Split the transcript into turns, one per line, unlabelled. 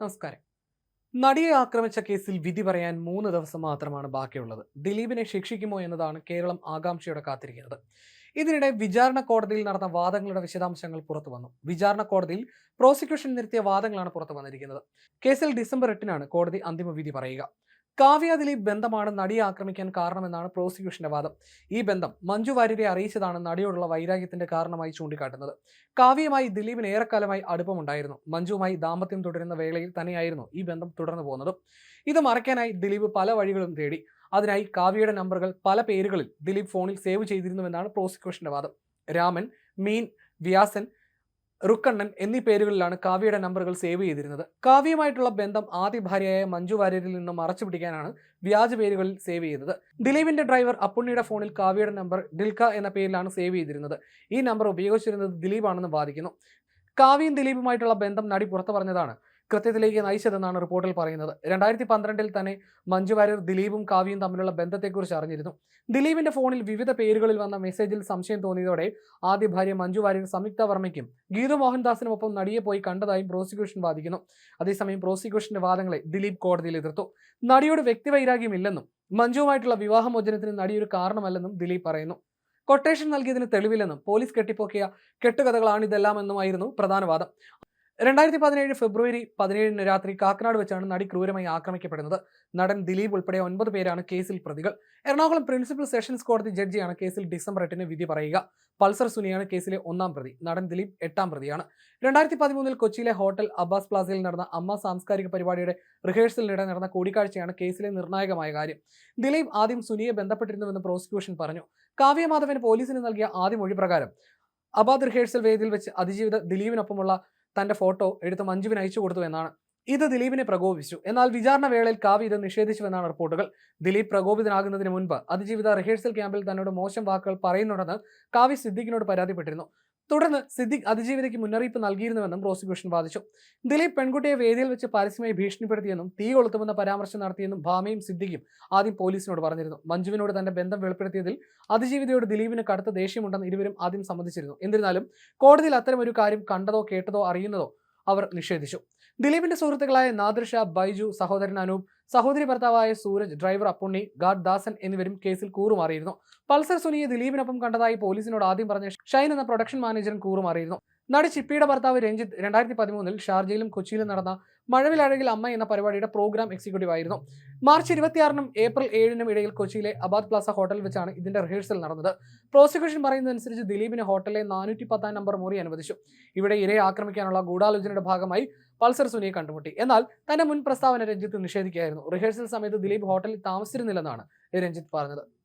നമസ്കാരം. നടിയെ ആക്രമിച്ച കേസിൽ വിധി പറയാൻ മൂന്ന് ദിവസം മാത്രമാണ് ബാക്കിയുള്ളത്. ദിലീപിനെ ശിക്ഷിക്കുമോ എന്നതാണ് കേരളം ആകാംക്ഷയോടെ കാത്തിരിക്കുന്നത്. ഇതിനിടെ വിചാരണ കോടതിയിൽ നടന്ന വാദങ്ങളുടെ വിശദാംശങ്ങൾ പുറത്തു വന്നു. വിചാരണ കോടതിയിൽ പ്രോസിക്യൂഷൻ നിർത്തിയ വാദങ്ങളാണ് പുറത്തു വന്നിരിക്കുന്നത്. കേസിൽ ഡിസംബർ എട്ടിനാണ് കോടതി അന്തിമ വിധി പറയുക. കാവ്യ ദിലീപ് ബന്ധമാണ് നടിയെ ആക്രമിക്കാൻ കാരണമെന്നാണ് പ്രോസിക്യൂഷന്റെ വാദം. ഈ ബന്ധം മഞ്ജു വാര്യരെ അറിയിച്ചതാണ് നടിയോടുള്ള വൈരാഗ്യത്തിന്റെ കാരണമായി ചൂണ്ടിക്കാട്ടുന്നത്. കാവ്യയുമായി ദിലീപിന് ഏറെക്കാലമായി അടുപ്പമുണ്ടായിരുന്നു. മഞ്ജുവുമായി ദാമ്പത്യം തുടരുന്ന വേളയിൽ തന്നെയായിരുന്നു ഈ ബന്ധം തുടർന്നു പോകുന്നതും. ഇത് മറയ്ക്കാനായി ദിലീപ് പല വഴികളും തേടി. അതിനായി കാവ്യയുടെ നമ്പറുകൾ പല പേരുകളിൽ ദിലീപ് ഫോണിൽ സേവ് ചെയ്തിരുന്നുവെന്നാണ് പ്രോസിക്യൂഷന്റെ വാദം. രാമൻ മീൻ വ്യാസൻ റുക്കണ്ണൻ എന്നീ പേരുകളിലാണ് കാവ്യയുടെ നമ്പറുകൾ സേവ് ചെയ്തിരുന്നത്. കാവ്യയുമായിട്ടുള്ള ബന്ധം ആദ്യ ഭാര്യയായ മഞ്ജു വാര്യരിൽ നിന്നും മറച്ചു പിടിക്കാനാണ് വ്യാജ പേരുകളിൽ സേവ് ചെയ്തത്. ദിലീപിന്റെ ഡ്രൈവർ അപ്പുണ്ണിയുടെ ഫോണിൽ കാവ്യയുടെ നമ്പർ ഡിൽക്ക എന്ന പേരിലാണ് സേവ് ചെയ്തിരുന്നത്. ഈ നമ്പർ ഉപയോഗിച്ചിരുന്നത് ദിലീപാണെന്ന് വാദിക്കുന്നു. കാവ്യയും ദിലീപുമായിട്ടുള്ള ബന്ധം നടി പുറത്തു പറഞ്ഞതാണ്. കൃത്യത്തിലേക്ക് നയിച്ചതെന്നാണ് റിപ്പോർട്ടിൽ പറയുന്നത്. രണ്ടായിരത്തി പന്ത്രണ്ടിൽ തന്നെ മഞ്ജു വാര്യർ ദിലീപും കാവ്യയും തമ്മിലുള്ള ബന്ധത്തെക്കുറിച്ച് അറിഞ്ഞിരുന്നു. ദിലീപിന്റെ ഫോണിൽ വിവിധ പേരുകളിൽ വന്ന മെസ്സേജിൽ സംശയം തോന്നിയതോടെ ആദ്യ ഭാര്യ മഞ്ജു വാര്യർ സംയുക്ത വർമ്മയ്ക്കും ഗീതു മോഹൻദാസിനുമൊപ്പം നടിയെ പോയി കണ്ടതായും പ്രോസിക്യൂഷൻ വാദിക്കുന്നു. അതേസമയം പ്രോസിക്യൂഷന്റെ വാദങ്ങളെ ദിലീപ് കോടതിയിൽ എതിർത്തു. നടിയോട് വ്യക്തിവൈരാഗ്യമില്ലെന്നും മഞ്ജുവുമായിട്ടുള്ള വിവാഹമോചനത്തിന് നടിയൊരു കാരണമല്ലെന്നും ദിലീപ് പറയുന്നു. കൊട്ടേഷൻ നൽകിയതിന് തെളിവില്ലെന്നും പോലീസ് കെട്ടിപ്പൊക്കിയ കെട്ടുകഥകളാണിതെല്ലാമെന്നുമായിരുന്നു പ്രധാന വാദം. രണ്ടായിരത്തി പതിനേഴ് ഫെബ്രുവരി പതിനേഴിന് രാത്രി കാക്കനാട് വെച്ചാണ് നടി ക്രൂരമായി ആക്രമിക്കപ്പെടുന്നത്. നടൻ ദിലീപ് ഉൾപ്പെടെ ഒൻപത് പേരാണ് കേസിൽ പ്രതികൾ. എറണാകുളം പ്രിൻസിപ്പൽ സെഷൻസ് കോടതി ജഡ്ജിയാണ് കേസിൽ ഡിസംബർ എട്ടിന് വിധി പറയുക. പൾസർ സുനിയാണ് കേസിലെ ഒന്നാം പ്രതി. നടൻ ദിലീപ് എട്ടാം പ്രതിയാണ്. രണ്ടായിരത്തി പതിമൂന്നിൽ കൊച്ചിയിലെ ഹോട്ടൽ അബ്ബാസ് പ്ലാസയിൽ നടന്ന അമ്മ സാംസ്കാരിക പരിപാടിയുടെ റിഹേഴ്സലിനിടെ നടന്ന കൂടിക്കാഴ്ചയാണ് കേസിലെ നിർണായകമായ കാര്യം. ദിലീപ് ആദ്യം സുനിയെ ബന്ധപ്പെട്ടിരുന്നുവെന്ന് പ്രോസിക്യൂഷൻ പറഞ്ഞു. കാവ്യമാധവൻ പോലീസിന് നൽകിയ ആദ്യ മൊഴി പ്രകാരം അബാദ് റിഹേഴ്സൽ വേദിയിൽ വെച്ച് അതിജീവിത ദിലീപിനൊപ്പമുള്ള തന്റെ ഫോട്ടോ എടുത്ത് മഞ്ജുവിന് അയച്ചു കൊടുത്തു എന്നാണ്. ഇത് ദിലീപിനെ പ്രകോപിച്ചു എന്നാൽ വിചാരണ വേളയിൽ കാവ്യ ഇത് നിഷേധിച്ചുവെന്നാണ് റിപ്പോർട്ടുകൾ. ദിലീപ് പ്രകോപിതനാകുന്നതിന് മുൻപ് അതിജീവിത റിഹേഴ്സൽ ക്യാമ്പിൽ തന്നോട് മോശം വാക്കുകൾ പറയുന്നുണ്ടെന്ന് കാവ്യ സിദ്ദിഖിനോട് പരാതിപ്പെട്ടിരുന്നു. തുടർന്ന് സിദ്ദിഖ് അതിജീവിതയ്ക്ക് മുന്നറിയിപ്പ് നൽകിയിരുന്നുവെന്നും പ്രോസിക്യൂഷൻ വാദിച്ചു. ദിലീപ് പെൺകുട്ടിയെ വേദിയിൽ വെച്ച് പരസ്യമായി ഭീഷണിപ്പെടുത്തിയെന്നും തീ കൊളുത്തുമെന്ന പരാമർശം നടത്തിയെന്നും ഭാമയും സിദ്ദിഖും ആദ്യം പോലീസിനോട് പറഞ്ഞിരുന്നു. മഞ്ജുവിനോട് തന്റെ ബന്ധം വെളിപ്പെടുത്തിയതിൽ അതിജീവിതയോട് ദിലീപിന് കടുത്ത ദേഷ്യമുണ്ടെന്ന് ഇരുവരും ആദ്യം സമ്മതിച്ചിരുന്നു. എന്നിരുന്നാലും കോടതിയിൽ ഒരു കാര്യം കണ്ടതോ കേട്ടതോ അറിയുന്നതോ അവർ നിഷേധിച്ചു. ദിലീപിന്റെ സുഹൃത്തുക്കളായ നാദൃഷ ബൈജു സഹോദരൻ അനൂപ് സഹോദരി ഭർത്താവായ സൂരജ് ഡ്രൈവർ അപ്പുണ്ണി ഗാർഡ് ദാസൻ എന്നിവരും കേസിൽ കൂറുമാറിയിരുന്നു. പൾസർ സുനിയെ ദിലീപിനൊപ്പം കണ്ടതായി പോലീസിനോട് ആദ്യം പറഞ്ഞ ഷൈൻ എന്ന പ്രൊഡക്ഷൻ മാനേജറും കൂറുമാറിയിരുന്നു. നടി ചിപ്പിയുടെ ഭർത്താവ് രഞ്ജിത്ത് രണ്ടായിരത്തി പതിമൂന്നിൽ ഷാർജയിലും കൊച്ചിയിലും നടന്ന മഴവിലഴകിൽ അമ്മ എന്ന പരിപാടിയുടെ പ്രോഗ്രാം എക്സിക്യൂട്ടീവ് ആയിരുന്നു. മാർച്ച് ഇരുപത്തിയാറിനും ഏപ്രിൽ ഏഴിനും ഇടയിൽ കൊച്ചിയിലെ അബാദ് പ്ലാസ ഹോട്ടൽ വെച്ചാണ് ഇതിന്റെ റിഹേഴ്സൽ നടന്നത്. പ്രോസിക്യൂഷൻ പറയുന്നതനുസരിച്ച് ദിലീപിന് ഹോട്ടലിലെ നാനൂറ്റി പത്താം നമ്പർ മുറി അനുവദിച്ചു. ഇവിടെ ഇരയെ ആക്രമിക്കാനുള്ള ഗൂഢാലോചനയുടെ ഭാഗമായി പൾസർ സുനിയെ കണ്ടുമുട്ടി. എന്നാൽ തന്റെ മുൻ പ്രസ്താവന രഞ്ജിത്ത് നിഷേധിക്കുകയായിരുന്നു. റിഹേഴ്സൽ സമയത്ത് ദിലീപ് ഹോട്ടലിൽ താമസിച്ചിരുന്നില്ലെന്നാണ് രഞ്ജിത്ത് പറഞ്ഞത്.